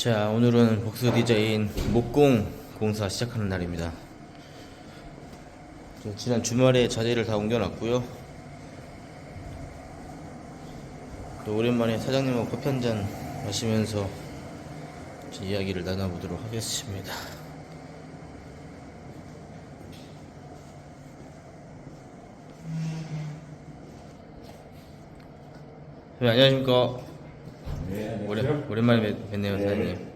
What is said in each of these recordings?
자 오늘은 복수 디자인 목공 공사 시작하는 날입니다. 저 지난 주말에 자재를 다 옮겨놨고요. 또 오랜만에 사장님하고 커피 한잔 마시면서 제 이야기를 나눠보도록 하겠습니다. 네, 안녕하십니까. 네, 오랜, 오랜만에 뵙, 뵙네요 사장님.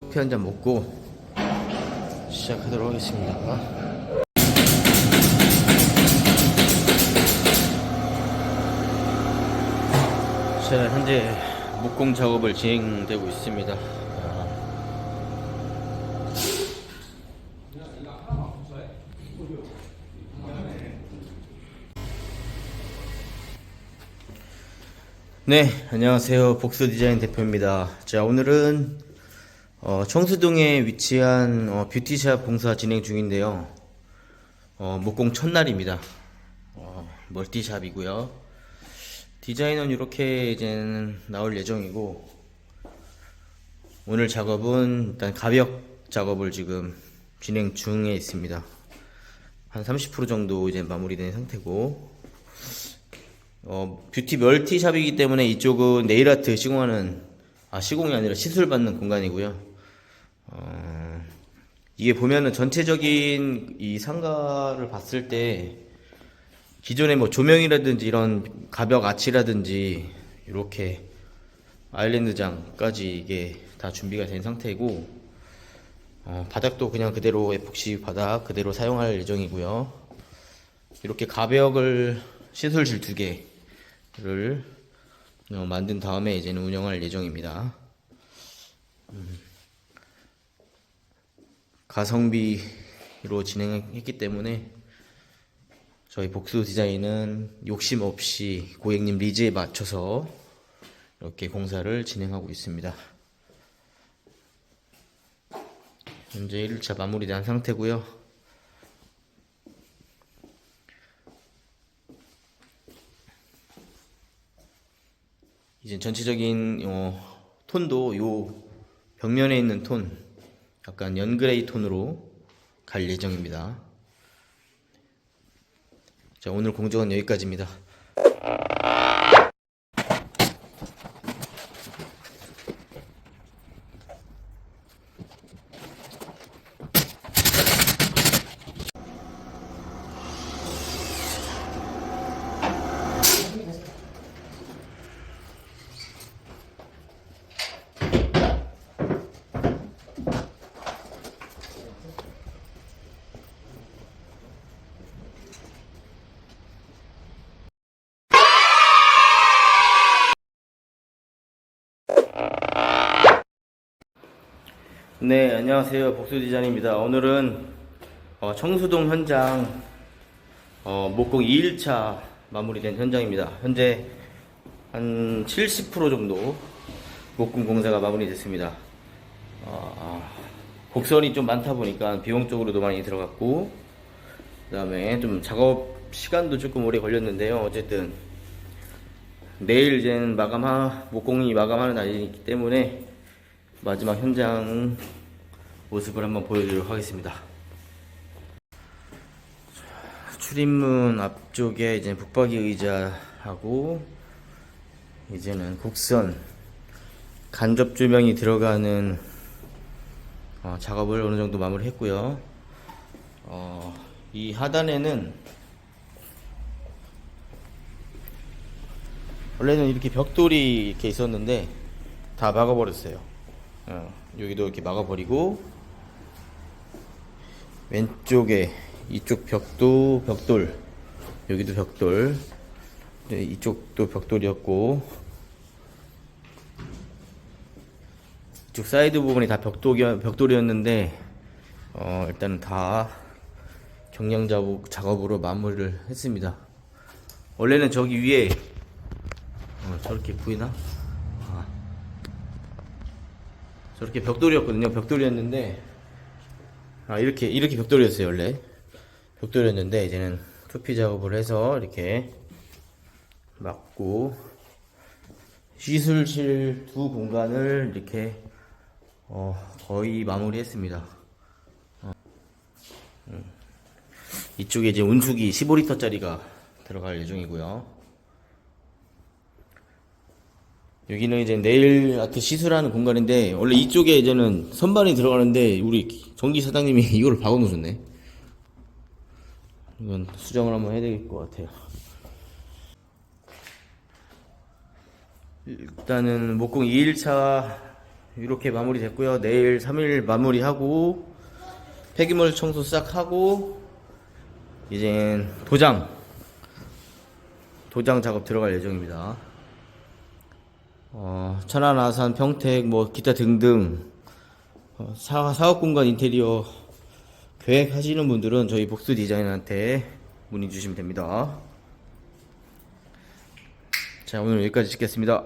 커피 한 잔 먹고 시작하도록 하겠습니다. 자 현재 목공 작업을 진행되고 있습니다 아, 네, 안녕하세요. 복수 디자인 대표입니다. 자, 오늘은 어, 청수동에 위치한 어, 뷰티샵 공사 진행 중인데요. 어, 목공 첫날입니다. 어, 멀티샵이고요. 디자인은 이렇게 이제는 나올 예정이고 오늘 작업은 일단 가벽 작업을 지금 진행 중에 있습니다. 한 30% 정도 이제 마무리된 상태고 어, 뷰티 멀티샵이기 때문에 이쪽은 네일아트 시공하는 아 시공이 아니라 시술 받는 공간이고요. 어, 이게 보면은 전체적인 이 상가를 봤을 때 기존에 뭐 조명이라든지 이런 가벽 아치라든지 이렇게 아일랜드장까지 이게 다 준비가 된 상태이고 어, 바닥도 그냥 그대로 에폭시 바닥 그대로 사용할 예정이고요. 이렇게 가벽을 시술실 두 개 를 어, 만든 다음에 이제는 운영할 예정입니다. 음. 가성비로 진행했기 때문에 저희 복수 디자인은 욕심 없이 고객님 리즈에 맞춰서 이렇게 공사를 진행하고 있습니다. 현재 1차 마무리된 상태고요. 이제 전체적인 어, 톤도 요 벽면에 있는 톤 약간 연그레이 톤으로 갈 예정입니다. 자 오늘 공정은 여기까지입니다. 네, 안녕하세요. 복수 디자인입니다. 오늘은 어, 청수동 현장 어, 목공 2일차 마무리된 현장입니다. 현재 한 70% 정도 목공 공사가 마무리됐습니다. 어, 아, 곡선이 좀 많다 보니까 비용적으로도 많이 들어갔고 그 다음에 좀 작업 시간도 조금 오래 걸렸는데요. 어쨌든 내일 이제는 마감하 목공이 마감하는 날이기 때문에 마지막 현장 모습을 한번 보여드리도록 하겠습니다. 출입문 앞쪽에 이제 북박이 의자하고 이제는 곡선 간접 조명이 들어가는 어, 작업을 어느 정도 마무리했고요. 어, 이 하단에는 원래는 이렇게 벽돌이 이렇게 있었는데 다 막아버렸어요. 어, 여기도 이렇게 막아버리고 왼쪽에 이쪽 벽도 벽돌 여기도 벽돌 네, 이쪽도 벽돌이었고 이쪽 사이드 부분이 다 벽돌이, 벽돌이었는데 어, 일단은 다 경량 작업, 작업으로 마무리를 했습니다 원래는 저기 위에 어, 저렇게 보이나? 아. 저렇게 벽돌이었거든요. 벽돌이었는데 아 이렇게 이렇게 벽돌이었어요 원래 벽돌이었는데 이제는 투피 작업을 해서 이렇게 맞고 시술실 두 공간을 이렇게 어, 거의 마무리했습니다. 어, 음. 이쪽에 이제 온수기 15리터짜리가 들어갈 예정이고요. 여기는 이제 네일 아트 시술하는 공간인데 원래 이쪽에 이제는 선반이 들어가는데 우리 전기 사장님이 이거를 박아 놓으셨네. 이건 수정을 한번 해야 될 것 같아요. 일단은 목공 2일차 이렇게 마무리 됐고요. 내일 3일 마무리하고 폐기물 청소 싹 하고 이젠 도장 도장 작업 들어갈 예정입니다. 어, 천안, 아산, 평택, 뭐 기타 등등 어, 사, 사업 공간 인테리어 계획하시는 분들은 저희 복수 디자인한테 문의 주시면 됩니다. 자, 오늘 여기까지 찍겠습니다.